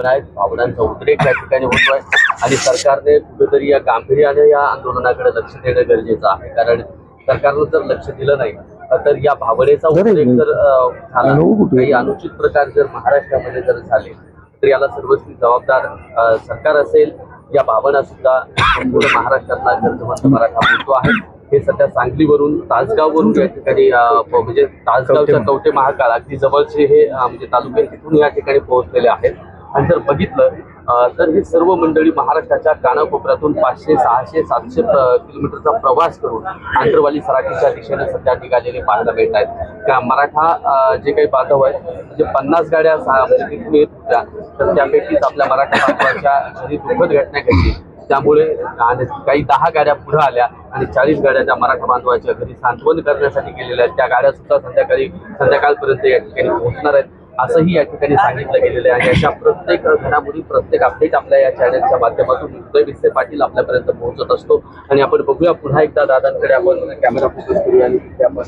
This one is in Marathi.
भावना आहेत. भावनांचा उद्रेक या ठिकाणी होतोय. आणि सरकारने कुठेतरी या गांभीर्याने या आंदोलनाकडे लक्ष देणं गरजेचं आहे. कारण सरकारनं जर लक्ष दिलं नाही तर या भावनेचा उद्रेक जर झाला काही अनुचित प्रकार जर महाराष्ट्रामध्ये जर झाले तर याला सर्वस्वी जबाबदार सरकार असेल या भावना सुद्धा संपूर्ण महाराष्ट्रातला कर्जमंत मराठा बोलतो आहे. हे सध्या सांगलीवरून तासगाववरून या ठिकाणी म्हणजे तासगावच्या कवटे महाकाळ अगदी जवळचे हे म्हणजे तालुके तिथून या ठिकाणी पोहोचलेले आहेत. आणि जर बघितलं तर ही सर्व मंडळी महाराष्ट्राच्या कानाकोपऱ्यातून पाचशे सहाशे सातशे किलोमीटरचा प्रवास करून आंतरवाली सराठीच्या दिशेने सध्या निघालेले पाहायला मिळत आहेत. त्या मराठा जे काही बांधव आहेत म्हणजे पन्नास गाड्या तिथून येत होत्या तर त्यापैकीच आपल्या मराठा बांधवाच्या घरी दुःखद घटना घडली. त्यामुळे आणि काही दहा गाड्या पुढे आल्या आणि चाळीस गाड्या त्या मराठा बांधवाच्या घरी सांत्वन करण्यासाठी गेलेल्या आहेत. त्या गाड्या सुद्धा संध्याकाळी संध्याकाळपर्यंत या ठिकाणी पोहोचणार आहेत. असंही या ठिकाणी सांगितलं गेलेलं आहे. आणि अशा प्रत्येक घडामोडी प्रत्येक अपडेट आपल्या या चॅनलच्या माध्यमातून उदय विसे पाटील आपल्यापर्यंत पोहोचत असतो. आणि आपण बघूया पुन्हा एकदा दादांकडे आपण कॅमेरा फोकस करूया आणि तिथे आपण